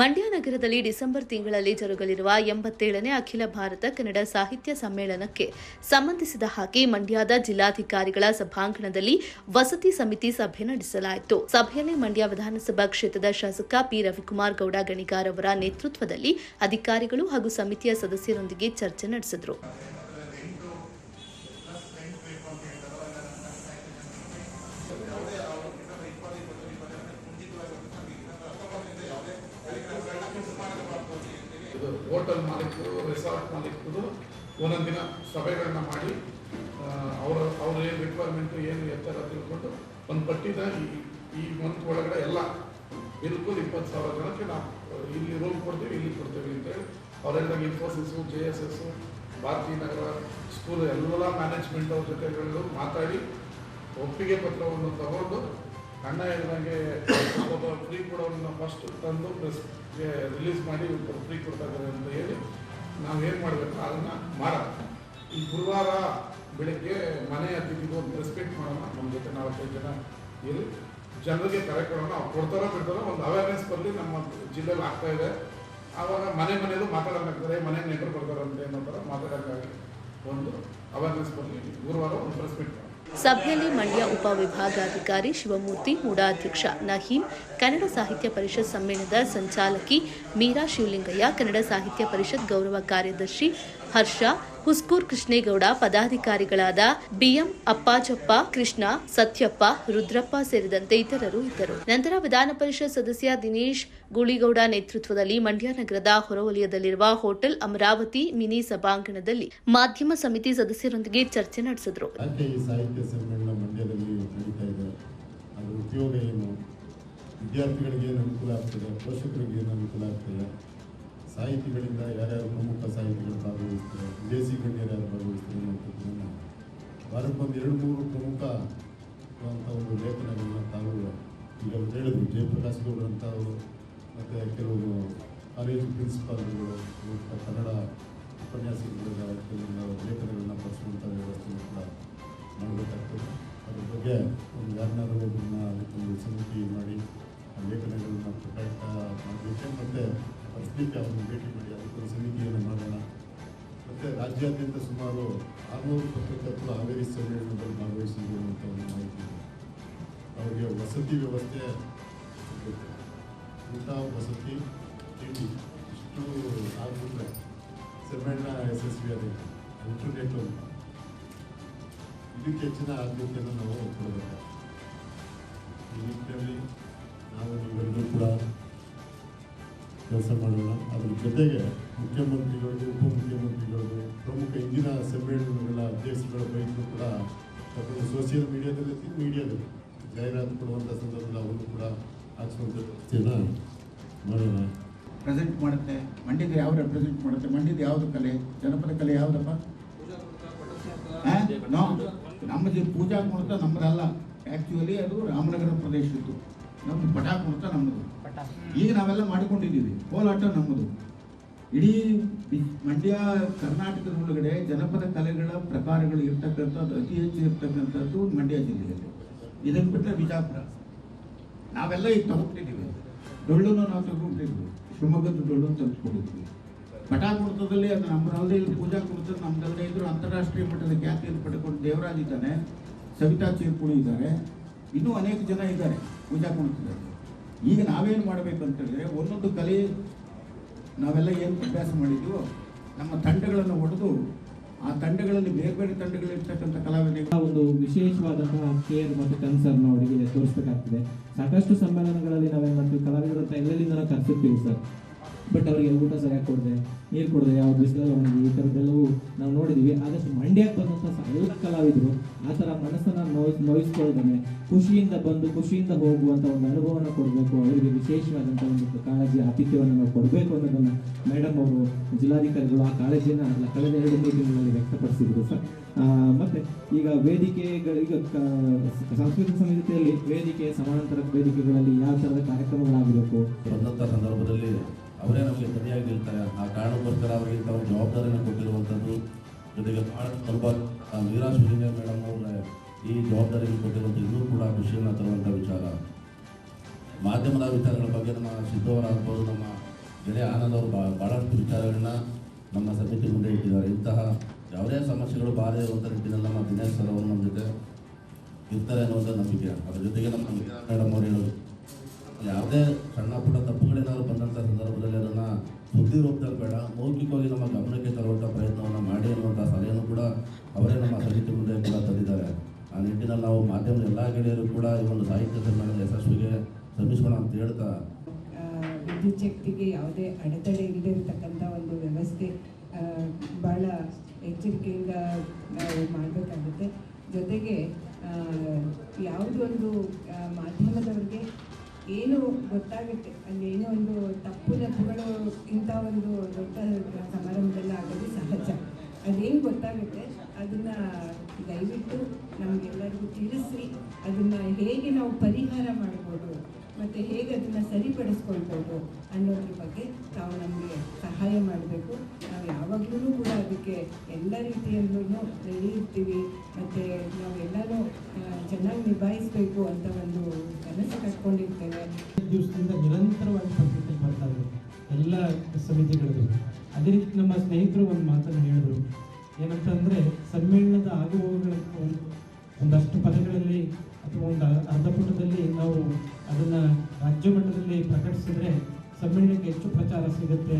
ಮಂಡ್ಯ ನಗರದಲ್ಲಿ ಡಿಸೆಂಬರ್ ತಿಂಗಳಲ್ಲಿ ಜರುಗಲಿರುವ ಎಂಬತ್ತೇಳನೇ ಅಖಿಲ ಭಾರತ ಕನ್ನಡ ಸಾಹಿತ್ಯ ಸಮ್ಮೇಳನಕ್ಕೆ ಸಂಬಂಧಿಸಿದ ಹಾಗೆ ಮಂಡ್ಯದ ಜಿಲ್ಲಾಧಿಕಾರಿಗಳ ಸಭಾಂಗಣದಲ್ಲಿ ವಸತಿ ಸಮಿತಿ ಸಭೆ ನಡೆಸಲಾಯಿತು. ಸಭೆಯಲ್ಲಿ ಮಂಡ್ಯ ವಿಧಾನಸಭಾ ಕ್ಷೇತ್ರದ ಶಾಸಕ ಪಿ. ರವಿಕುಮಾರ್ ಗೌಡ ಗಣಿಗಾರ್ ಅವರ ನೇತೃತ್ವದಲ್ಲಿ ಅಧಿಕಾರಿಗಳು ಹಾಗೂ ಸಮಿತಿಯ ಸದಸ್ಯರೊಂದಿಗೆ ಚರ್ಚೆ ನಡೆಸಿದರು ಇದು ಹೋಟೆಲ್ ಮಾಲೀಕರು ರೆಸಾರ್ಟ್ ಮಾಲೀಕರು ಒಂದೊಂದು ದಿನ ಸಭೆಗಳನ್ನ ಮಾಡಿ ಅವರ, ಅವ್ರ ಏನು ರಿಕ್ವೈರ್ಮೆಂಟು ಏನು ಎತ್ತರ ತಿಳ್ಕೊಂಡು ಒಂದು ಪಟ್ಟಿನ ಈ ಈ ಮಂತ್ ಒಳಗಡೆ ಎಲ್ಲ ಬಿಲ್ಕುಲ್ ಇಪ್ಪತ್ತು ಸಾವಿರ ಜನಕ್ಕೆ ನಾವು ಇಲ್ಲಿ ರೂಮ್ ಕೊಡ್ತೀವಿ, ಇಲ್ಲಿ ಕೊಡ್ತೀವಿ ಅಂತೇಳಿ ಅವರೆಲ್ಲ ಇನ್ಫೋಸಿಸು ಜೆ ಎಸ್ ಎಸ್ಸು ಭಾರತೀಯ ನಗರ ಸ್ಕೂಲ್ ಎಲ್ಲ ಮ್ಯಾನೇಜ್ಮೆಂಟ್ ಅವ್ರ ಜೊತೆಗಳು ಮಾತಾಡಿ ಒಪ್ಪಿಗೆ ಪತ್ರವನ್ನು ತಗೊಂಡು, ಅಣ್ಣ ಒಬ್ಬ ಫ್ರೀ ಕೊಡೋನ್ನ ಫಸ್ಟ್ ತಂದು ಪ್ರೆಸ್ಗೆ ರಿಲೀಸ್ ಮಾಡಿ ಫ್ರೀ ಕೊಡ್ತಾ ಇದ್ದಾರೆ ಅಂತ ಹೇಳಿ ನಾವು ಏನು ಮಾಡಬೇಕು, ಅದನ್ನು ಮಾಡೋಣ ಈ ಗುರುವಾರ ಬೆಳಗ್ಗೆ ಮನೆ ಅತಿಥಿಗೂ ಒಂದು ರೆಸ್ಪೆಕ್ಟ್ ಮಾಡೋಣ ನಮ್ಮ ಜೊತೆ ನಾಲ್ಕೈದು ಜನ ಇರಿ. ಜನರಿಗೆ ಕರೆ ಕೊಡೋಣ, ಅವ್ರು ಕೊಡ್ತಾರೋ ಬಿಡ್ತಾರೋ ಒಂದು ಅವೇರ್ನೆಸ್ ಬರಲಿ, ನಮ್ಮ ಜಿಲ್ಲೆಯಲ್ಲಿ ಆಗ್ತಾ ಇದೆ. ಆವಾಗ ಮನೆ ಮನೆಯಲ್ಲೂ ಮಾತಾಡೋಕ್ಕಾಗ್ತಾರೆ ಮನೆಗೆ ನೆಂಟರು ಬರ್ತಾರಂತೆ ಅಂತ ಏನೋ ಥರ ಮಾತಾಡೋಕ್ಕಾಗಿ ಒಂದು ಅವೇರ್ನೆಸ್ ಬರಲಿ. ಗುರುವಾರ ಒಂದು ರೆಸ್ಪೆಕ್ಟ್ ಸಭೆಯಲ್ಲಿ ಮಂಡ್ಯ ಉಪವಿಭಾಗಾಧಿಕಾರಿ ಶಿವಮೂರ್ತಿ, ಮೂಡಾಧ್ಯಕ್ಷ ನಹೀಂ, ಕನ್ನಡ ಸಾಹಿತ್ಯ ಪರಿಷತ್ ಸಮ್ಮೇಳನದ ಸಂಚಾಲಕಿ ಮೀರಾ ಶಿವಲಿಂಗಯ್ಯ, ಕನ್ನಡ ಸಾಹಿತ್ಯ ಪರಿಷತ್ ಗೌರವ ಕಾರ್ಯದರ್ಶಿ ಹರ್ಷ ಹುಸ್ಕೂರ್ ಕೃಷ್ಣೇಗೌಡ ಪದಾಧಿಕಾರಿಗಳಾದ ಬಿಎಂ ಅಪ್ಪಾಜಪ್ಪ, ಕೃಷ್ಣ, ಸತ್ಯಪ್ಪ, ರುದ್ರಪ್ಪ ಸೇರಿದಂತೆ ಇತರರು ಇದ್ದರು. ನಂತರ ವಿಧಾನ ಪರಿಷತ್ ಸದಸ್ಯ ದಿನೇಶ್ ಗುಳಿಗೌಡ ನೇತೃತ್ವದಲ್ಲಿ ಮಂಡ್ಯ ನಗರದ ಹೊರವಲಯದಲ್ಲಿರುವ ಹೋಟೆಲ್ ಅಮರಾವತಿ ಮಿನಿ ಸಭಾಂಗಣದಲ್ಲಿ ಮಾಧ್ಯಮ ಸಮಿತಿ ಸದಸ್ಯರೊಂದಿಗೆ ಚರ್ಚೆ ನಡೆಸಿದರು. ವಿದ್ಯಾರ್ಥಿಗಳಿಗೆ ಏನು ಅನುಕೂಲ ಆಗ್ತದೆ? ಪೋಷಕರಿಗೆ ಏನು ಅನುಕೂಲ ಆಗ್ತದೆ? ಸಾಹಿತಿಗಳಿಂದ ಯಾರ್ಯಾರು ಪ್ರಮುಖ ಸಾಹಿತಿಗಳು ಭಾಗವಹಿಸ್ತಾರೆ, ವಿದೇಶಿ ಗಣ್ಯರು ಯಾರು ಭಾಗವಹಿಸ್ತಾರೆ ಅನ್ನುವಂಥದ್ದನ್ನು ವಾರಕ್ಕೊಂದು ಎರಡು, ಮೂರು ಪ್ರಮುಖ ಅಂತ ಒಂದು ಲೇಖನಗಳನ್ನ ತಾವು ಈಗ ಅವ್ರು ಹೇಳಿದ್ರು ಜಯಪ್ರಕಾಶ್ ಗೌಡ್ರು ಅಂತವರು ಮತ್ತು ಕೆಲವರು ಕಾಲೇಜು ಪ್ರಿನ್ಸಿಪಾಲ್ಗಳು ಕನ್ನಡ ಉಪನ್ಯಾಸಗಳ ಕೆಲವು ಲೇಖನಗಳನ್ನ ಬರೆಸುವಂಥ ವ್ಯವಸ್ಥೆಯನ್ನು ಕೂಡ ಮಾಡಬೇಕಾಗ್ತದೆ. ಅದ್ರ ಬಗ್ಗೆ ಒಂದು ಯಾರನ್ನಾರು ಒಬ್ಬರನ್ನ ಒಂದು ಸಮಿತಿ ಮಾಡಿ ಲೇಖನಗಳನ್ನ ಪ್ರಕಟ ಮಾಡಬೇಕು. ಮತ್ತು ಪರಿಸ್ಥಿತಿ ಅವ್ರನ್ನ ಭೇಟಿ ಮಾಡಿ ಅದಕ್ಕೊಂದು ಸಮಿತಿಯನ್ನು ಮಾಡೋಣ ಮತ್ತು ರಾಜ್ಯಾದ್ಯಂತ ಸುಮಾರು ಆರುನೂರು ಪತ್ರಕರ್ತರು ಹಾವೇರಿ ಸಮ್ಮೇಳನದಲ್ಲಿ ಭಾಗವಹಿಸಿದ್ರು ಅಂತ ಒಂದು ಮಾಹಿತಿ ಇದೆ. ಅವರಿಗೆ ವಸತಿ ವ್ಯವಸ್ಥೆ ಇಂಥ ವಸತಿ ತಿಂಡಿ ಇಷ್ಟು ಆಗಿಬಿಟ್ರೆ ಸಮ್ಮೇಳನ ಯಶಸ್ವಿ ಆಗುತ್ತೆ ಇಂಟರ್ನೆಟ್ ಇದಕ್ಕೆ ಹೆಚ್ಚಿನ ಆದ್ಯತೆಯನ್ನು ನಾವು ಕೊಡಬೇಕು. ಈ ನಿಟ್ಟಿನಲ್ಲಿ ನಾವು ನೀವೆಲ್ಲರೂ ಕೂಡ ಕೆಲಸ ಮಾಡೋಣ. ಅದ್ರ ಜೊತೆಗೆ ಮುಖ್ಯಮಂತ್ರಿಗಳಿಗೆ, ಉಪಮುಖ್ಯಮಂತ್ರಿಗಳಿಗೆ, ಪ್ರಮುಖ ಇಂದಿನ ಸಮ್ಮೇಳನಗಳ ಅಧ್ಯಕ್ಷಗಳ ಬೈಕು ಕೂಡ ತಗೊಂಡು ಸೋಷಿಯಲ್ ಮೀಡಿಯಾದಲ್ಲಿ ಮೀಡಿಯಾದಲ್ಲಿ ಜಾಹೀರಾತು ಕೊಡುವಂಥ ಸಂದರ್ಭದಲ್ಲಿ ಅವರು ಕೂಡ ಹಾಕ್ಸುವಂಥ ವ್ಯವಸ್ಥೆಯನ್ನು ಮಾಡೋಣ. ಪ್ರೆಸೆಂಟ್ ಮಾಡುತ್ತೆ. ಮಂಡ್ಯದ ಯಾವ ರೆಪ್ರೆಸೆಂಟ್ ಮಾಡುತ್ತೆ? ಮಂಡ್ಯದ ಯಾವುದು ಕಲೆ? ಜನಪದ ಕಲೆ ಯಾವುದಪ್ಪ? ನಮ್ಮದು ಪೂಜಾ ಕುಣಿತ ನಮ್ಮದಲ್ಲ ಆ್ಯಕ್ಚುಲಿ ಅದು ರಾಮನಗರ ಪ್ರದೇಶದ್ದು. ನಮ್ಮದು ಪಟಾಕ್ ಕುಣಿತ ನಮ್ಮದು ಈಗ ನಾವೆಲ್ಲ ಮಾಡಿಕೊಂಡಿದ್ದೀವಿ. ಕೋಲಾಟ ನಮ್ಮದು ಇಡೀ ಮಂಡ್ಯ ಕರ್ನಾಟಕದ ಒಳಗಡೆ ಜನಪದ ಕಲೆಗಳ ಪ್ರಕಾರಗಳು ಇರ್ತಕ್ಕಂಥದ್ದು ಅತಿ ಹೆಚ್ಚು ಇರ್ತಕ್ಕಂಥದ್ದು ಮಂಡ್ಯ ಜಿಲ್ಲೆಯಲ್ಲಿ. ಇದನ್ನು ಬಿಟ್ಟರೆ ಬಿಜಾಪುರ. ನಾವೆಲ್ಲ ಈಗ ತಗೊಂಡಿದ್ದೀವಿ. ಡೊಳ್ಳನ್ನು ನಾವು ತಗೊಂಡಿದ್ವಿ ಶಿವಮೊಗ್ಗದ ಡೊಳ್ಳು ತೆಗೆದುಕೊಂಡಿದ್ವಿ ಪಟಾಕ್ ಕುಣಿತದಲ್ಲಿ ಅದು ನಮ್ಮದಲ್ಲದೆ ಇಲ್ಲಿ ಪೂಜಾ ಕುಣಿತದ ನಮ್ಮದಲ್ಲದೆ ಇದ್ದರು ಅಂತಾರಾಷ್ಟ್ರೀಯ ಮಟ್ಟದ ಖ್ಯಾತಿಯನ್ನು ಪಡ್ಕೊಂಡು ದೇವರಾಜ್ ಇದ್ದಾನೆ. ಸವಿತಾ ಚೀರ್ಪುಳಿ ಇದ್ದಾರೆ. ಇನ್ನೂ ಅನೇಕ ಜನ ಇದ್ದಾರೆ ಪೂಜಾ ಕುಣಿತದಲ್ಲಿ ಈಗ ನಾವೇನು ಮಾಡಬೇಕಂತಂದರೆ ಒಂದೊಂದು ಕಲೆ ನಾವೆಲ್ಲ ಏನು ಅಭ್ಯಾಸ ಮಾಡಿದ್ವೋ, ನಮ್ಮ ತಂಡಗಳನ್ನು ಹೊಡೆದು ಆ ತಂಡಗಳಲ್ಲಿ ಬೇರೆ ಬೇರೆ ತಂಡಗಳಿರ್ತಕ್ಕಂಥ ಕಲಾವಿದರಿಗೆ ಒಂದು ವಿಶೇಷವಾದಂತಹ ಕೇರ್ ಮತ್ತು ಕನ್ಸರ್ನ್ ಅವರಿಗೆ ತೋರಿಸಬೇಕಾಗ್ತದೆ. ಸಾಕಷ್ಟು ಸಮ್ಮೇಳನಗಳಲ್ಲಿ ನಾವೇನು ಮಾಡ್ತೀವಿ ಕಲಾವಿದರಂತ ಅಂತ ಎಲ್ಲೆಲ್ಲಿಂದ ನಾವು ಕರ್ಸಿರ್ತೀವಿ ಸರ್. ಬಟ್ ಅವರಿಗೆ ಊಟ ಸರಿಯಾಗಿ ಕೊಡದೆ, ನೀರು ಕೊಡದೆ, ಯಾವ ಅವನಿಗೆ ಈ ಥರದ್ದೆಲ್ಲವೂ ನಾವು ನೋಡಿದ್ದೀವಿ ಆದಷ್ಟು ಮಂಡ್ಯಕ್ಕೆ ಬಂದಂಥ ಎಲ್ಲ ಕಲಾವಿದರು, ಆ ಥರ ಮನಸ್ಸನ್ನು ನೋಯ್ ನೋಯಿಸ್ಕೊಳ್ತಾನೆ ಖುಷಿಯಿಂದ ಬಂದು, ಖುಷಿಯಿಂದ ಹೋಗುವಂಥ ಒಂದು ಅನುಭವನ ಕೊಡಬೇಕು, ಅವರಿಗೆ ವಿಶೇಷವಾದಂಥ ಒಂದು ಕಾಳಜಿ, ಆತಿಥ್ಯವನ್ನು ನಾವು ಕೊಡಬೇಕು ಅನ್ನೋದನ್ನು ಮೇಡಮ್ ಅವರು, ಜಿಲ್ಲಾಧಿಕಾರಿಗಳು ಆ ಕಾಳಜಿಯನ್ನು ಕಳೆದ ಎರಡು ಮೀಟಿಂಗ್ಗಳಲ್ಲಿ ವ್ಯಕ್ತಪಡಿಸಿದ್ರು ಸರ್. ಮತ್ತು ಈಗ ವೇದಿಕೆಗಳು ಈಗ ಸಾಂಸ್ಕೃತಿಕ ಸಮಿತಿಯಲ್ಲಿ ವೇದಿಕೆ, ಸಮಾನಾಂತರ ವೇದಿಕೆಗಳಲ್ಲಿ ಯಾವ ಥರದ ಕಾರ್ಯಕ್ರಮಗಳಾಗಬೇಕು ಬಂದಂಥ ಸಂದರ್ಭದಲ್ಲಿ ಅವರೇ ನಮಗೆ ಸರಿಯಾಗಿ ನಿಲ್ತಾರೆ ಆ ಕಾರಣಕ್ಕೋಸ್ಕರ ಅವರಿಗೆ ತಾವು ಜವಾಬ್ದಾರಿಯನ್ನು ಕೊಟ್ಟಿರುವಂಥದ್ದು ಜೊತೆಗೆ ಭಾಳ ಸ್ವಲ್ಪ ಮೀರಾ ಶಿವಲಿಂಗ ಮೇಡಮ್ ಅವರ ಈ ಜವಾಬ್ದಾರಿಯನ್ನು ಕೊಟ್ಟಿರುವಂಥ ಇನ್ನೂ ಕೂಡ ಖುಷಿಯನ್ನು ತರುವಂಥ ವಿಚಾರ. ಮಾಧ್ಯಮದ ವಿಚಾರಗಳ ಬಗ್ಗೆ ನಮ್ಮ ಸಿದ್ದವರ ಆಗ್ಬೋದು ನಮ್ಮ ಗೆಳೆಯ ಆನಂದ್ ಅವರು ಭಾಳಷ್ಟು ವಿಚಾರಗಳನ್ನ ನಮ್ಮ ಸಮಿತಿ ಮುಂದೆ ಇಟ್ಟಿದ್ದಾರೆ. ಇಂತಹ ಯಾವುದೇ ಸಮಸ್ಯೆಗಳು ಬಾರದೇ ಇರುವಂಥ ನಿಟ್ಟಿನಲ್ಲಿ ನಮ್ಮ ದಿನೇಶ್ ಸರ್ ಅವರು ನಮ್ಮ ಜೊತೆ ಇರ್ತಾರೆ ಅನ್ನುವಂಥ ನಂಬಿಕೆ. ಅದ್ರ ಜೊತೆಗೆ ನಮ್ಮ ಮೀರಾ ಮೇಡಮ್ ಅವರು ಹೇಳೋದು ಯಾವುದೇ ಸಣ್ಣ ಪುಟ್ಟ ತಪ್ಪುಗಳೇನಾದ್ರು ಬಂದಂಥ ಸಂದರ್ಭದಲ್ಲಿ ಅದನ್ನು ಬುದ್ಧಿ ರೂಪದಲ್ಲಿ ಬೇಡ, ಮೌಖಿಕವಾಗಿ ನಮ್ಮ ಗಮನಕ್ಕೆ ತರುವಂಥ ಪ್ರಯತ್ನವನ್ನು ಮಾಡಿ ಅನ್ನುವಂಥ ಸಲಹೆಯನ್ನು ಕೂಡ ಅವರೇ ನಮ್ಮ ಸಮಿತಿ ಮುಂದೆ ಕೂಡ ತಂದಿದ್ದಾರೆ. ಆ ನಿಟ್ಟಿನಲ್ಲಿ ನಾವು ಮಾಧ್ಯಮದ ಎಲ್ಲ ಗೆಳೆಯರು ಕೂಡ ಈ ಒಂದು ಸಾಹಿತ್ಯ ಸಮ್ಮೇಳನದ ಯಶಸ್ವಿಗೆ ಶ್ರಮಿಸೋಣ ಅಂತ ಹೇಳ್ತಾ ವಿದ್ಯುಚ್ಛಕ್ತಿಗೆ ಯಾವುದೇ ಅಡೆತಡೆ ಇಲ್ಲದೆ ಒಂದು ವ್ಯವಸ್ಥೆ ಭಾಳ ಎಚ್ಚರಿಕೆಯಿಂದ ನಾವು ಮಾಡಬೇಕಾಗುತ್ತೆ. ಜೊತೆಗೆ ಯಾವುದೊಂದು ಯಾವುದೋ ಒಂದು ಮಾಧ್ಯಮದವರಿಗೆ ಮಾಧ್ಯಮದವ್ರಿಗೆ ಏನು ಗೊತ್ತಾಗುತ್ತೆ? ಅಲ್ಲಿ ಏನೋ ಒಂದು ತಪ್ಪು ತಪ್ಪುಗಳು, ಇಂಥ ಒಂದು ದೊಡ್ಡ ಸಮಾರಂಭದಲ್ಲಿ ಆಗೋದು ಸಹಜ. ಅದೇನು ಗೊತ್ತಾಗುತ್ತೆ? ಅದನ್ನು ದಯವಿಟ್ಟು ನಮಗೆಲ್ಲರಿಗೂ ತಿಳಿಸಿ. ಅದನ್ನು ಹೇಗೆ ನಾವು ಪರಿಹಾರ ಮಾಡ್ಬೋದು? ಮತ್ತು ಹೇಗೆ ಅದನ್ನು ಸರಿಪಡಿಸ್ಕೊಳ್ಬೋದು ಅನ್ನೋದ್ರ ಬಗ್ಗೆ ತಾವು ನಮಗೆ ಸಹಾಯ ಮಾಡಬೇಕು. ನಾವು ಯಾವಾಗಲೂ ಕೂಡ ಅದಕ್ಕೆ ಎಲ್ಲ ರೀತಿಯಲ್ಲೂ ರೆಡಿ ಇರ್ತೀವಿ. ಮತ್ತು ನಾವೆಲ್ಲರೂ ಚೆನ್ನಾಗಿ ನಿಭಾಯಿಸಬೇಕು ಅಂತ ಒಂದು ಕನಸು ಕಟ್ಕೊಂಡಿರ್ತೇವೆ. ದಿವಸದಿಂದ ನಿರಂತರವಾಗಿ ಪತ್ರಿಕೆ ಮಾಡ್ತಾ ಎಲ್ಲ ಸಮಿತಿಗಳಿಗೂ. ಅದೇ ರೀತಿ ನಮ್ಮ ಸ್ನೇಹಿತರು ಒಂದು ಮಾತನ್ನು ಹೇಳಿದ್ರು. ಏನಂತಂದರೆ ಸಮ್ಮೇಳನದ ಆಗುಹೋಗುಗಳ ಒಂದು ಒಂದಷ್ಟು ಪದಗಳಲ್ಲಿ ಒಂದು ಅರ್ಧ ಪುಟದಲ್ಲಿ ನಾವು ಅದನ್ನು ರಾಜ್ಯ ಮಟ್ಟದಲ್ಲಿ ಪ್ರಕಟಿಸಿದ್ರೆ ಸಮ್ಮೇಳನಕ್ಕೆ ಹೆಚ್ಚು ಪ್ರಚಾರ ಸಿಗುತ್ತೆ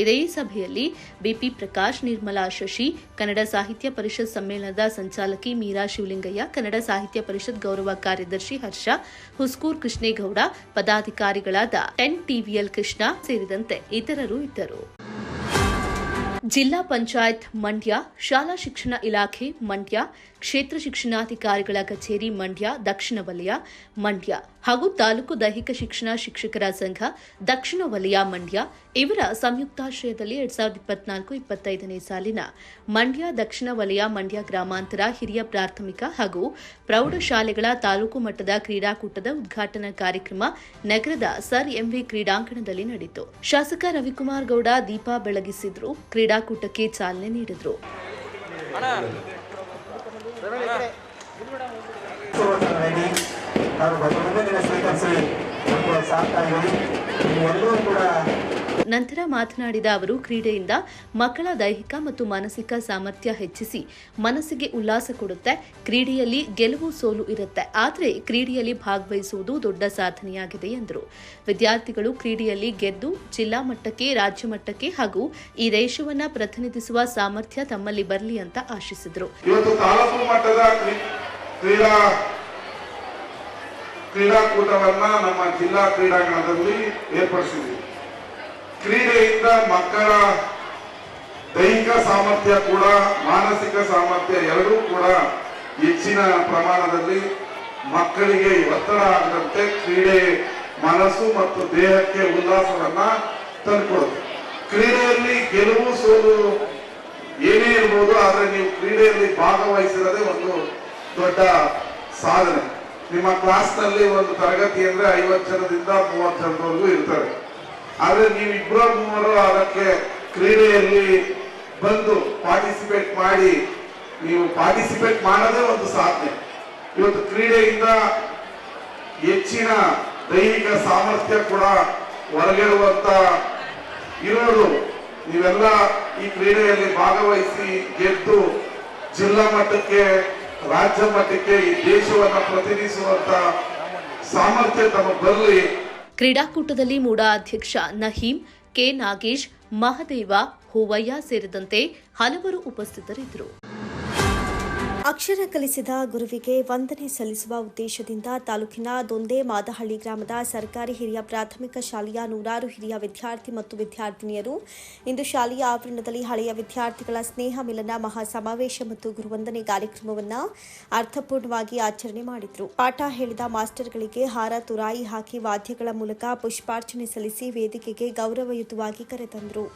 ಇದೇ ಸಭೆಯಲ್ಲಿ ಬಿಪಿ ಪ್ರಕಾಶ್, ನಿರ್ಮಲಾ ಶಶಿ, ಕನ್ನಡ ಸಾಹಿತ್ಯ ಪರಿಷತ್ ಸಮ್ಮೇಳನದ ಸಂಚಾಲಕಿ ಮೀರಾ ಶಿವಲಿಂಗಯ್ಯ, ಕನ್ನಡ ಸಾಹಿತ್ಯ ಪರಿಷತ್ ಗೌರವ ಕಾರ್ಯದರ್ಶಿ ಹರ್ಷ, ಹುಸ್ಕೂರ್ ಕೃಷ್ಣೇಗೌಡ, ಪದಾಧಿಕಾರಿಗಳಾದ ಟೆನ್ ಟಿವಿಎಲ್ ಕೃಷ್ಣ ಸೇರಿದಂತೆ ಇತರರು ಇದ್ದರು. ಜಿಲ್ಲಾ ಪಂಚಾಯತ್ ಮಂಡ್ಯ, ಶಾಲಾ ಶಿಕ್ಷಣ ಇಲಾಖೆ ಮಂಡ್ಯ ಕ್ಷೇತ್ರ ಶಿಕ್ಷಣಾಧಿಕಾರಿಗಳ ಕಚೇರಿ ಮಂಡ್ಯ, ದಕ್ಷಿಣ ವಲಯ, ಮಂಡ್ಯ ಹಾಗೂ ತಾಲೂಕು ದೈಹಿಕ ಶಿಕ್ಷಣ ಶಿಕ್ಷಕರ ಸಂಘ, ದಕ್ಷಿಣ ವಲಯ ಮಂಡ್ಯ. ಇವರ ಸಂಯುಕ್ತಾಶ್ರಯದಲ್ಲಿ ಎರಡ್ ಸಾವಿರದ ಇಪ್ಪತ್ನಾಲ್ಕು ಇಪ್ಪತ್ತೈದನೇ ಸಾಲಿನ ಮಂಡ್ಯ, ದಕ್ಷಿಣ ವಲಯ ಮಂಡ್ಯ ಗ್ರಾಮಾಂತರ ಹಿರಿಯ ಪ್ರಾಥಮಿಕ ಹಾಗೂ ಪ್ರೌಢಶಾಲೆಗಳ ತಾಲೂಕು ಮಟ್ಟದ ಕ್ರೀಡಾಕೂಟದ ಉದ್ಘಾಟನಾ ಕಾರ್ಯಕ್ರಮ ನಗರದ ಸರ್ ಎಂವಿ ಕ್ರೀಡಾಂಗಣದಲ್ಲಿ ನಡೆಯಿತು. ಶಾಸಕ ರವಿಕುಮಾರ್ ಗೌಡ ದೀಪ ಬೆಳಗಿಸಿದ್ರು, ಕ್ರೀಡಾಕೂಟಕ್ಕೆ ಚಾಲನೆ ನೀಡಿದ್ರು. ರೆಡಿ. ನಾವು ಬಹುಮತದಿಂದ ಸ್ವೀಕರಿಸಿ ನಮಗೆ ಸಾಕ್ತಾ ಇದ್ದೀವಿ ನೀವೆಲ್ಲರೂ ಕೂಡ ನಂತರ ಮಾತನಾಡಿದ ಅವರು, ಕ್ರೀಡೆಯಿಂದ ಮಕ್ಕಳ ದೈಹಿಕ ಮತ್ತು ಮಾನಸಿಕ ಸಾಮರ್ಥ್ಯ ಹೆಚ್ಚಿಸಿ ಮನಸ್ಸಿಗೆ ಉಲ್ಲಾಸ ಕೊಡುತ್ತೆ. ಕ್ರೀಡೆಯಲ್ಲಿ ಗೆಲುವು ಸೋಲು ಇರುತ್ತೆ. ಆದರೆ ಕ್ರೀಡೆಯಲ್ಲಿ ಭಾಗವಹಿಸುವುದು ದೊಡ್ಡ ಸಾಧನೆಯಾಗಿದೆ ಎಂದರು. ವಿದ್ಯಾರ್ಥಿಗಳು ಕ್ರೀಡೆಯಲ್ಲಿ ಗೆದ್ದು ಜಿಲ್ಲಾ ಮಟ್ಟಕ್ಕೆ, ರಾಜ್ಯ ಮಟ್ಟಕ್ಕೆ ಹಾಗೂ ಈ ದೇಶವನ್ನ ಪ್ರತಿನಿಧಿಸುವ ಸಾಮರ್ಥ್ಯ ತಮ್ಮಲ್ಲಿ ಬರಲಿ ಅಂತ ಆಶಿಸಿದರು. ಕ್ರೀಡಾಕೂಟವನ್ನ ನಮ್ಮ ಜಿಲ್ಲಾ ಕ್ರೀಡಾಂಗಣದಲ್ಲಿ ಏರ್ಪಡಿಸಿದ್ವಿ ಕ್ರೀಡೆಯಿಂದ ಮಕ್ಕಳ ದೈಹಿಕ ಸಾಮರ್ಥ್ಯ ಕೂಡ, ಮಾನಸಿಕ ಸಾಮರ್ಥ್ಯ ಎರಡೂ ಕೂಡ ಹೆಚ್ಚಿನ ಪ್ರಮಾಣದಲ್ಲಿ ಮಕ್ಕಳಿಗೆ ಒತ್ತಡ ಆಗದಂತೆ ಕ್ರೀಡೆ ಮನಸ್ಸು ಮತ್ತು ದೇಹಕ್ಕೆ ಉಲ್ಲಾಸವನ್ನ ತಂದುಕೊಡುತ್ತೆ. ಕ್ರೀಡೆಯಲ್ಲಿ ಗೆಲುವು, ಸೋಲು ಏನೇ ಇರ್ಬೋದು, ಆದ್ರೆ ನೀವು ಕ್ರೀಡೆಯಲ್ಲಿ ಭಾಗವಹಿಸಿರೋದೇ ಒಂದು ದೊಡ್ಡ ಸಾಧನೆ. ನಿಮ್ಮ ಕ್ಲಾಸ್ನಲ್ಲಿ ಒಂದು ತರಗತಿ ಅಂದ್ರೆ ಐವತ್ತು ಜನದಿಂದ ಮೂವತ್ತು ಜನದವರೆಗೂ ಇರ್ತಾರೆ. ಆದ್ರೆ ನೀವು ಇಬ್ಬರ ಮೂವರು ಅದಕ್ಕೆ ಕ್ರೀಡೆಯಲ್ಲಿ ಬಂದು ಪಾರ್ಟಿಸಿಪೇಟ್ ಮಾಡಿ, ನೀವು ಪಾರ್ಟಿಸಿಪೇಟ್ ಮಾಡೋದೇ ಒಂದು ಸಾಧನೆ. ಇವತ್ತು ಕ್ರೀಡೆಯಿಂದ ಹೆಚ್ಚಿನ ದೈಹಿಕ ಸಾಮರ್ಥ್ಯ ಕೂಡ ಹೊರಗಿರುವಂತ ಇರೋರು ನೀವೆಲ್ಲ ಈ ಕ್ರೀಡೆಯಲ್ಲಿ ಭಾಗವಹಿಸಿ ಗೆದ್ದು ಜಿಲ್ಲಾ ಮಟ್ಟಕ್ಕೆ, ರಾಜ್ಯ ಮಟ್ಟಕ್ಕೆ ಈ ದೇಶವನ್ನ ಪ್ರತಿನಿಧಿಸುವಂತ ಸಾಮರ್ಥ್ಯ ತಮಗೆ ಬರಲಿ. ಕ್ರೀಡಾಕೂಟದಲ್ಲಿ ಮೂಡಾ ಅಧ್ಯಕ್ಷ ನಹೀಂ ಕೆ ನಾಗೇಶ್ ಮಹದೇವ ಹೂವಯ್ಯ ಸೇರಿದಂತೆ ಹಲವರು ಉಪಸ್ಥಿತರಿದ್ದರು. ಅಕ್ಷರ ಕಲಿಸಿದ ಗುರುವಿಗೆ ವಂದನೆ ಸಲ್ಲಿಸುವ ಉದ್ದೇಶದಿಂದ ತಾಲೂಕಿನ ದೊಂದೆ ಮಾದಹಳ್ಳಿ ಗ್ರಾಮದ ಸರ್ಕಾರಿ ಹಿರಿಯ ಪ್ರಾಥಮಿಕ ಶಾಲೆಯ ನೂರಾರು ಹಿರಿಯ ವಿದ್ಯಾರ್ಥಿ ಮತ್ತು ವಿದ್ಯಾರ್ಥಿನಿಯರು ಇಂದು ಶಾಲೆಯ ಆವರಣದಲ್ಲಿ ಹಳೆಯ ವಿದ್ಯಾರ್ಥಿಗಳ ಸ್ನೇಹ ಮಿಲನ ಮಹಾ ಸಮಾವೇಶ ಮತ್ತು ಗುರುವಂದನೆ ಕಾರ್ಯಕ್ರಮವನ್ನು ಅರ್ಥಪೂರ್ಣವಾಗಿ ಆಚರಣೆ ಮಾಡಿದರು. ಪಾಠ ಹೇಳಿದ ಮಾಸ್ಟರ್ಗಳಿಗೆ ಹಾರ ತುರಾಯಿ ಹಾಕಿ ವಾದ್ಯಗಳ ಮೂಲಕ ಪುಷ್ಪಾರ್ಚನೆ ಸಲ್ಲಿಸಿ ವೇದಿಕೆಗೆ ಗೌರವಯುತವಾಗಿ ಕರೆತಂದರು.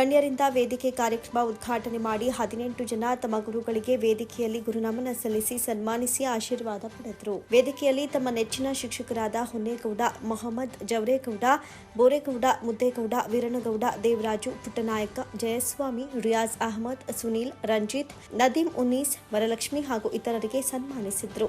ಗಣ್ಯರಿಂದ ವೇದಿಕೆ ಕಾರ್ಯಕ್ರಮ ಉದ್ಘಾಟನೆ ಮಾಡಿ ಹದಿನೆಂಟು ಜನ ತಮ್ಮ ಗುರುಗಳಿಗೆ ವೇದಿಕೆಯಲ್ಲಿ ಗುರುನಮನ ಸಲ್ಲಿಸಿ ಸನ್ಮಾನಿಸಿ ಆಶೀರ್ವಾದ ಪಡೆದರು. ವೇದಿಕೆಯಲ್ಲಿ ತಮ್ಮ ನೆಚ್ಚಿನ ಶಿಕ್ಷಕರಾದ ಹೊನ್ನೇಗೌಡ, ಮೊಹಮ್ಮದ್ ಜವರೇಗೌಡ, ಬೋರೇಗೌಡ, ಮುದ್ದೇಗೌಡ ವೀರಣಗೌಡ ದೇವರಾಜು, ಪುಟ್ಟನಾಯಕ, ಜಯಸ್ವಾಮಿ, ರಿಯಾಜ್ ಅಹಮದ್, ಸುನೀಲ್, ರಂಜಿತ್, ನದೀಂ ಉನ್ನೀಸ್, ವರಲಕ್ಷ್ಮಿ ಹಾಗೂ ಇತರರಿಗೆ ಸನ್ಮಾನಿಸಿದ್ರು.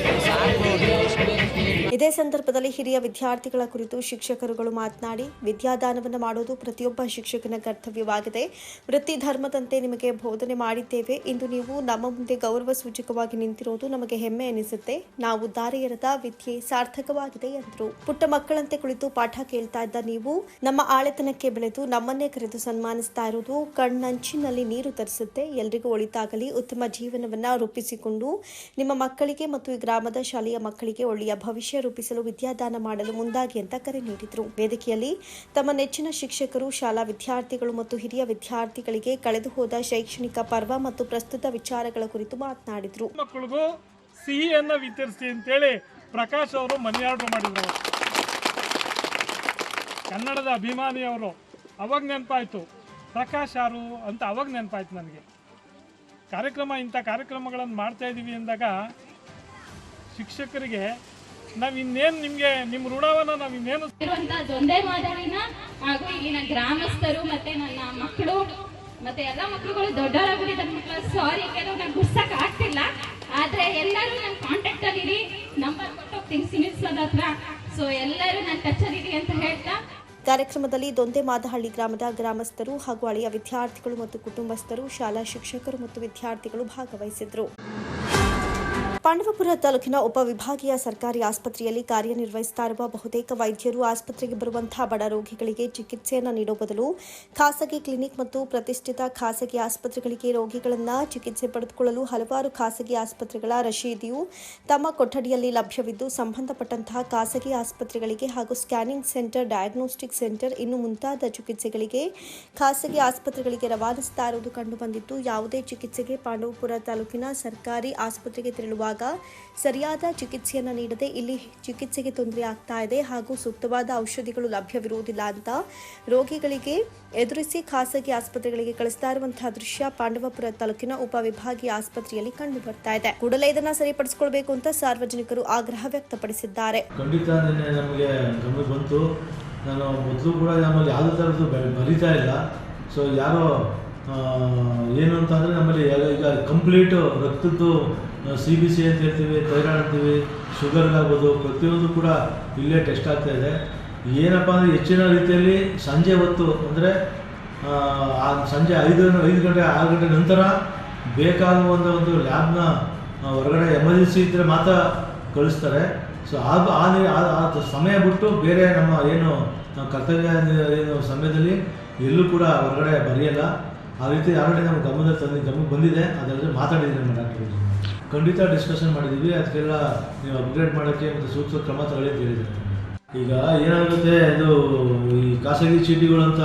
ಇದೇ ಸಂದರ್ಭದಲ್ಲಿ ಹಿರಿಯ ವಿದ್ಯಾರ್ಥಿಗಳ ಕುರಿತು ಶಿಕ್ಷಕರುಗಳು ಮಾತನಾಡಿ, ವಿದ್ಯಾದಾನವನ್ನು ಮಾಡೋದು ಪ್ರತಿಯೊಬ್ಬ ಶಿಕ್ಷಕನ ಕರ್ತವ್ಯವಾಗಿದೆ. ವೃತ್ತಿ ಧರ್ಮದಂತೆ ನಿಮಗೆ ಬೋಧನೆ ಮಾಡಿದ್ದೇವೆ. ಇಂದು ನೀವು ನಮ್ಮ ಮುಂದೆ ಗೌರವ ಸೂಚಕವಾಗಿ ನಿಂತಿರೋದು ನಮಗೆ ಹೆಮ್ಮೆ ಎನಿಸುತ್ತೆ. ನಾವು ದಾರಿಯರದ ವಿದ್ಯೆ ಸಾರ್ಥಕವಾಗಿದೆ ಎಂದರು. ಪುಟ್ಟ ಮಕ್ಕಳಂತೆ ಕುಳಿತು ಪಾಠ ಕೇಳ್ತಾ ಇದ್ದ ನೀವು, ನಮ್ಮ ಆಳೆತನಕ್ಕೆ ಬೆಳೆದು ನಮ್ಮನ್ನೇ ಕರೆದು ಸನ್ಮಾನಿಸ್ತಾ ಇರೋದು ಕಣ್ಣಂಚಿನಲ್ಲಿ ನೀರು ತರಿಸುತ್ತೆ. ಎಲ್ರಿಗೂ ಒಳಿತಾಗಲಿ, ಉತ್ತಮ ಜೀವನವನ್ನ ರೂಪಿಸಿಕೊಂಡು ನಿಮ್ಮ ಮಕ್ಕಳಿಗೆ ಮತ್ತು ಈ ಗ್ರಾಮದ ಶಾಲೆಯ ಮಕ್ಕಳಿಗೆ ಒಳ್ಳೆಯ ಭವಿಷ್ಯ ರೂಪಿಸಲು ವಿದ್ಯಾದಾನ ಮಾಡಲು ಮುಂದಾಗಿ ಅಂತ ಕರೆ ನೀಡಿದರು. ವೇದಿಕೆಯಲ್ಲಿ ತಮ್ಮ ನೆಚ್ಚಿನ ಶಿಕ್ಷಕರು, ಶಾಲಾ ವಿದ್ಯಾರ್ಥಿಗಳು ಮತ್ತು ಹಿರಿಯ ವಿದ್ಯಾರ್ಥಿಗಳಿಗೆ ಕಳೆದು ಹೋದ ಶೈಕ್ಷಣಿಕ ಪರ್ವ ಮತ್ತು ಪ್ರಸ್ತುತ ವಿಚಾರಗಳ ಕುರಿತು ಮಾತನಾಡಿದರು. ಮಕ್ಕಳಿಗೂ ಸಿಹಿಯನ್ನು ವಿತರಿಸಿ ಅಂತೇಳಿ ಪ್ರಕಾಶ್ ಅವರು ಮನಿ ಆರ್ಡರ್ ಮಾಡಿದ್ರು. ಕನ್ನಡದ ಅಭಿಮಾನಿಯವರು ಅವಾಗ ನೆನಪಾಯಿತು. ಪ್ರಕಾಶ್ ಯಾರು ಅಂತ ಅವಾಗ ನೆನಪಾಯ್ತು ನನಗೆ. ಕಾರ್ಯಕ್ರಮ ಇಂಥ ಕಾರ್ಯಕ್ರಮಗಳನ್ನು ಮಾಡ್ತಾ ಇದ್ದೀವಿ ಅಂದಾಗ ಶಿಕ್ಷಕರಿಗೆ ನಾವು ಇನ್ನೇನು ನಿಮಗೆ ನಿಮ್ಮ ಋಣವನ್ನ ನಾವು ಇನ್ನೇನು ದೊಂದೆ ಮಾದರಿನ ಹಾಗೂ ಇಲ್ಲಿನ ಗ್ರಾಮಸ್ಥರು ಮತ್ತೆ ನನ್ನ ಮಕ್ಕಳು ಮತ್ತೆ ಎಲ್ಲ ಮಕ್ಕಳುಗಳು ದೊಡ್ಡವರಾಗ್ಬಿಟ್ಟಿದ್ದಾರೆ ಮಕ್ಕಳು. ಸಾರಿ ಕೆಲವು ನಂಗೆ ಗುರ್ಸಕ್ ಆಗ್ತಿಲ್ಲ. ಆದ್ರೆ ಎಲ್ಲರೂ ನನ್ನ ಕಾಂಟ್ಯಾಕ್ಟ್ ಅಲ್ಲಿ ಇರಿ. ನಂಬರ್ ಕೊಟ್ಟು ಹೋಗ್ತೀನಿ ಸಿನಿಲ್ ಸರ್ ಹತ್ರ. ಸೊ ಎಲ್ಲರೂ ನನ್ನ ಟಚ್ ಅಲ್ಲಿ ಇರಿ ಅಂತ ಹೇಳ್ತಾ. ಕಾರ್ಯಕ್ರಮದಲ್ಲಿ ದೊಂದೆ ಮಾದಹಳ್ಳಿ ಗ್ರಾಮದ ಗ್ರಾಮಸ್ಥರು ಹಾಗೂ ಹಳೆಯ ವಿದ್ಯಾರ್ಥಿಗಳು ಮತ್ತು ಕುಟುಂಬಸ್ಥರು ಶಾಲಾ ಶಿಕ್ಷಕರು ಮತ್ತು ವಿದ್ಯಾರ್ಥಿಗಳು ಭಾಗವಹಿಸಿದ್ರು. ಪಾಂಡವಪುರ ತಾಲೂಕಿನ ಉಪವಿಭಾಗೀಯ ಸರ್ಕಾರಿ ಆಸ್ಪತ್ರೆಯಲ್ಲಿ ಕಾರ್ಯನಿರ್ವಹಿಸ್ತಾ ಇರುವ ಬಹುತೇಕ ವೈದ್ಯರು ಆಸ್ಪತ್ರೆಗೆ ಬರುವಂತಹ ಬಡ ರೋಗಿಗಳಿಗೆ ಚಿಕಿತ್ಸೆಯನ್ನು ನೀಡುವ ಬದಲು ಖಾಸಗಿ ಕ್ಲಿನಿಕ್ ಮತ್ತು ಪ್ರತಿಷ್ಠಿತ ಖಾಸಗಿ ಆಸ್ಪತ್ರೆಗಳಿಗೆ ರೋಗಿಗಳನ್ನು ಚಿಕಿತ್ಸೆ ಪಡೆದುಕೊಳ್ಳಲು ಹಲವಾರು ಖಾಸಗಿ ಆಸ್ಪತ್ರೆಗಳ ರಶೀದಿಯು ತಮ್ಮ ಕೊಠಡಿಯಲ್ಲಿ ಲಭ್ಯವಿದ್ದು, ಸಂಬಂಧಪಟ್ಟಂತಹ ಖಾಸಗಿ ಆಸ್ಪತ್ರೆಗಳಿಗೆ ಹಾಗೂ ಸ್ಕ್ಯಾನಿಂಗ್ ಸೆಂಟರ್, ಡಯಾಗ್ನೋಸ್ಟಿಕ್ ಸೆಂಟರ್, ಇನ್ನು ಮುಂತಾದ ಚಿಕಿತ್ಸೆಗಳಿಗೆ ಖಾಸಗಿ ಆಸ್ಪತ್ರೆಗಳಿಗೆ ರವಾನಿಸುತ್ತಾ ಇರುವುದು ಕಂಡುಬಂದಿದ್ದು, ಯಾವುದೇ ಚಿಕಿತ್ಸೆಗೆ ಪಾಂಡವಪುರ ತಾಲೂಕಿನ ಸರ್ಕಾರಿ ಆಸ್ಪತ್ರೆಗೆ ಸರಿಯಾದ ಚಿಕಿತ್ಸೆಯನ್ನು ನೀಡದೆ ಇಲ್ಲಿ ಚಿಕಿತ್ಸೆಗೆ ತೊಂದರೆ ಆಗ್ತಾ ಇದೆ ಹಾಗೂ ಸೂಕ್ತವಾದ ಔಷಧಿಗಳು ಲಭ್ಯವಿರುವುದಿಲ್ಲ ಅಂತ ರೋಗಿಗಳಿಗೆ ಎದುರಿಸಿ ಖಾಸಗಿ ಆಸ್ಪತ್ರೆಗಳಿಗೆ ಕಳಿಸ್ತಾ ಇರುವಂತಹ ದೃಶ್ಯ ಪಾಂಡವಪುರ ತಾಲೂಕಿನ ಉಪವಿಭಾಗೀಯ ಆಸ್ಪತ್ರೆಯಲ್ಲಿ ಕಂಡು ಬರ್ತಾ ಇದೆ. ಕೂಡಲೇ ಇದನ್ನ ಸರಿಪಡಿಸಿಕೊಳ್ಬೇಕು ಅಂತ ಸಾರ್ವಜನಿಕರು ಆಗ್ರಹ ವ್ಯಕ್ತಪಡಿಸಿದ್ದಾರೆ. ಖಂಡಿತ ನಮಗೆ ಬಂತು. ನಾನು ಮೊದಲು ಕೂಡ ನಮ್ಮಲ್ಲಿ ಯಾವುದೇ ಥರದ್ದು ಇಲ್ಲ. ಸೊ ಯಾರೋ ಏನು ಅಂತಂದರೆ ನಮ್ಮಲ್ಲಿ ಈಗ ಕಂಪ್ಲೀಟು ರಕ್ತದ್ದು ಸಿ ಬಿ ಸಿ ಅಂತ ಹೇಳ್ತೀವಿ ಥೈರಾಯ್ಡ್ ಅಂತೀವಿ ಶುಗರ್ಗಾಗ್ಬೋದು ಪ್ರತಿಯೊಂದು ಕೂಡ ಇಲ್ಲೇ ಟೆಸ್ಟ್ ಆಗ್ತಾ ಇದೆ. ಏನಪ್ಪ ಅಂದರೆ ಹೆಚ್ಚಿನ ರೀತಿಯಲ್ಲಿ ಸಂಜೆ ಹೊತ್ತು ಅಂದರೆ ಸಂಜೆ ಐದು ಐದು ಗಂಟೆ, ಆರು ಗಂಟೆ ನಂತರ ಬೇಕಾಗುವಂಥ ಒಂದು ಲ್ಯಾಬ್ನ ಹೊರಗಡೆ ಎಮರ್ಜೆನ್ಸಿ ಇದ್ದರೆ ಮಾತ್ರ ಕಳಿಸ್ತಾರೆ. ಸೊ ಆಗ ಆ ಸಮಯ ಬಿಟ್ಟು ಬೇರೆ ನಮ್ಮ ಏನು ಕರ್ತವ್ಯ ಏನು ಸಮಯದಲ್ಲಿ ಎಲ್ಲೂ ಕೂಡ ಹೊರಗಡೆ ಬರೆಯಲ್ಲ. ಆ ರೀತಿ ಆಲ್ರೆಡಿ ನಮ್ಮ ಗಮನದಲ್ಲಿ ತಂದು, ಗಮನಕ್ಕೆ ಬಂದಿದೆ. ಅದರಲ್ಲಿ ಮಾತಾಡಿದ್ದೀನಿ ನಮ್ಮ ಡಾಕ್ಟರ್ ಖಂಡಿತ ಡಿಸ್ಕಷನ್ ಮಾಡಿದ್ದೀವಿ ಅದಕ್ಕೆಲ್ಲ ನೀವು ಅಪ್ಗ್ರೇಡ್ ಮಾಡೋಕ್ಕೆ ಮತ್ತು ಸೂಕ್ತ ಕ್ರಮ ತಗೊಳ್ಳಿ ಅಂತ ಈಗ ಏನಾಗುತ್ತೆ ಅದು ಈ ಖಾಸಗಿ ಚೀಟಿಗಳು ಅಂತ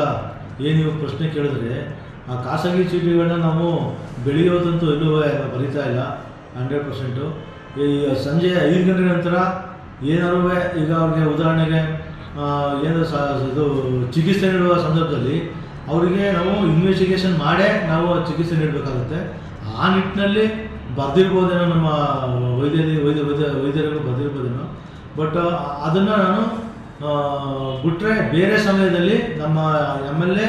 ಏನು ನೀವು ಪ್ರಶ್ನೆ ಕೇಳಿದ್ರೆ, ಆ ಖಾಸಗಿ ಚೀಟಿಗಳನ್ನ ನಾವು ಬೆಳೆಯೋದಂತೂ ಎಲ್ಲೂ ಬರೀತಾ ಇಲ್ಲ ಹಂಡ್ರೆಡ್ ಪರ್ಸೆಂಟು ಈ ಸಂಜೆ ಐದು ಗಂಟೆ ನಂತರ ಏನಾದ್ರು ಈಗ ಅವ್ರಿಗೆ ಉದಾಹರಣೆಗೆ ಏನು ಸ, ಇದು ಚಿಕಿತ್ಸೆ ನೀಡುವ ಸಂದರ್ಭದಲ್ಲಿ ಅವರಿಗೆ ನಾವು ಇನ್ವೆಸ್ಟಿಗೇಷನ್ ಮಾಡೇ ನಾವು ಚಿಕಿತ್ಸೆ ನೀಡಬೇಕಾಗುತ್ತೆ. ಆ ನಿಟ್ಟಿನಲ್ಲಿ ಬರೆದಿರ್ಬೋದೇನೋ ನಮ್ಮ ವೈದ್ಯರಿ ವೈದ್ಯ ವೈದ್ಯ ವೈದ್ಯರಿಗೂ ಬರ್ದಿರ್ಬೋದೇನೋ. ಬಟ್ ಅದನ್ನು ನಾನು ಬಿಟ್ಟರೆ ಬೇರೆ ಸಮಯದಲ್ಲಿ ನಮ್ಮ ಎಂ ಎಲ್ ಎ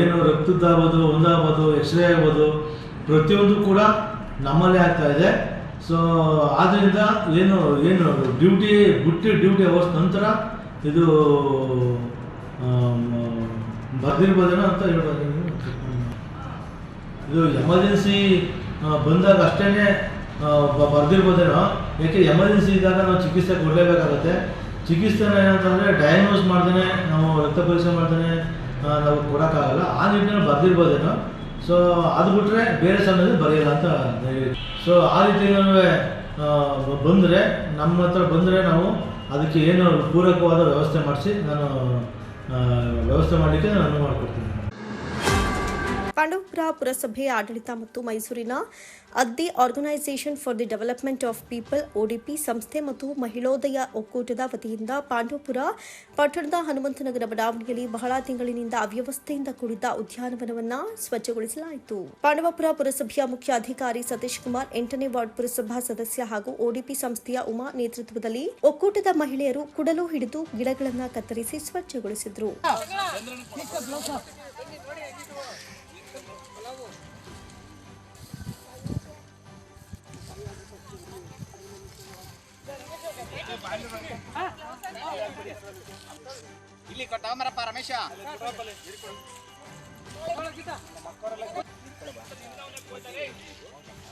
ಏನು ರಕ್ತದ್ದಾಗ್ಬೋದು, ಒಂದಾಗ್ಬೋದು ಎಕ್ಸ್ರೇ ಆಗ್ಬೋದು, ಪ್ರತಿಯೊಂದು ಕೂಡ ನಮ್ಮಲ್ಲೇ ಆಗ್ತಾ ಇದೆ. ಸೊ ಆದ್ದರಿಂದ ಏನು ಏನು ಡ್ಯೂಟಿ ಬಿಟ್ಟು ಡ್ಯೂಟಿ ಅವರ್ಸ್ ನಂತರ ಇದು ಬರ್ದಿರ್ಬೋದೇನೋ ಅಂತ ಹೇಳ್ಬೋದು. ಇದು ಎಮರ್ಜೆನ್ಸಿ ಬಂದಾಗ ಅಷ್ಟೇ ಬರ್ದಿರ್ಬೋದೇನೋ? ಯಾಕೆ ಎಮರ್ಜೆನ್ಸಿ ಇದ್ದಾಗ ನಾವು ಚಿಕಿತ್ಸೆ ಕೊಡಲೇಬೇಕಾಗುತ್ತೆ. ಚಿಕಿತ್ಸೆನ ಏನಂತಂದರೆ ಡಯಾಗ್ನೋಸ್ ಮಾಡ್ದೇ ನಾವು ರಕ್ತ ಪರೀಕ್ಷೆ ಮಾಡ್ದೇ ನಾವು ಕೊಡೋಕ್ಕಾಗಲ್ಲ. ಆ ನಿಟ್ಟಿನಲ್ಲಿ ಬರ್ದಿರ್ಬೋದೇನೋ? ಸೊ ಅದು ಬಿಟ್ಟರೆ ಬೇರೆ ಸಮಯದಲ್ಲಿ ಬರೆಯಲ್ಲ ಅಂತ ಸೊ ಆ ರೀತಿ ಬಂದರೆ, ನಮ್ಮ ಹತ್ರ ಬಂದರೆ ನಾವು ಅದಕ್ಕೆ ಏನು ಪೂರಕವಾದ ವ್ಯವಸ್ಥೆ ಮಾಡಿಸಿ, ನಾನು ವ್ಯವಸ್ಥೆ ಮಾಡಲಿಕ್ಕೆ ನಾನು ಮಾಡಿಕೊಡ್ತೀನಿ. ಪಾಂಡವಪುರ ಪುರಸಭೆ, ಆಡಳಿತ ಮತ್ತು ಮೈಸೂರಿನ ಅದ್ದಿ organisation for the development of people ODP ಸಂಸ್ಥೆ ಮತ್ತು ಮಹಿಳೋದಯ ಒಕ್ಕೂಟದ ವತಿಯಿಂದ ಪಾಂಡವಪುರ, ಪಟ್ಟಣದ ಹನುಮಂತನಗರ ಬಡಾವಣೆಯಲ್ಲಿ ಬಹಳ ತಿಂಗಳಿನಿಂದ ಅವ್ಯವಸ್ಥೆಯಿಂದ ಕೂಡಿದ್ದ ಉದ್ಯಾನವನವನ್ನು ಸ್ವಚ್ಛಗೊಳಿಸಲಾಯಿತು. ಪಾಂಡವಪುರ ಪುರಸಭೆಯ ಮುಖ್ಯ ಅಧಿಕಾರಿ ಸತೀಶ್ ಕುಮಾರ್ ಎಂಟನೇ ವಾರ್ಡ್ ಪುರಸಭಾ ಸದಸ್ಯ ಹಾಗೂ ಒಡಿಪಿ ಸಂಸ್ಥೆಯ ಉಮಾ ನೇತೃತ್ವದಲ್ಲಿ ಒಕ್ಕೂಟದ ಮಹಿಳೆಯರು ಕುಡಲು ಹಿಡಿದು ಗಿಡಗಳನ್ನು ಕತ್ತರಿಸಿ ಸ್ವಚ್ಛಗೊಳಿಸಿದರು. ಇಲ್ಲಿ ಕೊಟ್ಟವರಪ್ಪ ರಮೇಶ.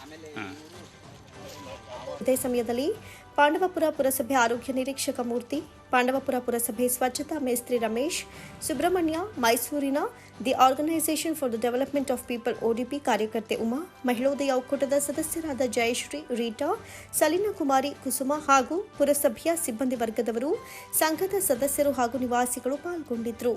ಆಮೇಲೆ ಇದೇ ಸಮಯದಲ್ಲಿ ಪಾಂಡವಪುರ ಪುರಸಭೆ ಆರೋಗ್ಯ ನಿರೀಕ್ಷಕ ಮೂರ್ತಿ, ಪಾಂಡವಪುರ ಪುರಸಭೆ ಸ್ವಚ್ಛತಾ ಮೇಸ್ತ್ರಿ ರಮೇಶ್, ಸುಬ್ರಹ್ಮಣ್ಯ, ಮೈಸೂರಿನ the organisation for the development of people ODP ಕಾರ್ಯಕರ್ತೆ ಉಮಾ, ಮಹಿಳೋದಯ ಒಕ್ಕೂಟದ ಸದಸ್ಯರಾದ ಜಯಶ್ರೀ, ರೀಟಾ, ಸಲೀನಾ ಕುಮಾರಿ, ಕುಸುಮ ಹಾಗೂ ಪುರಸಭೆಯ ಸಿಬ್ಬಂದಿ ವರ್ಗದವರು, ಸಂಘದ ಸದಸ್ಯರು ಹಾಗೂ ನಿವಾಸಿಗಳು ಪಾಲ್ಗೊಂಡಿದ್ದರು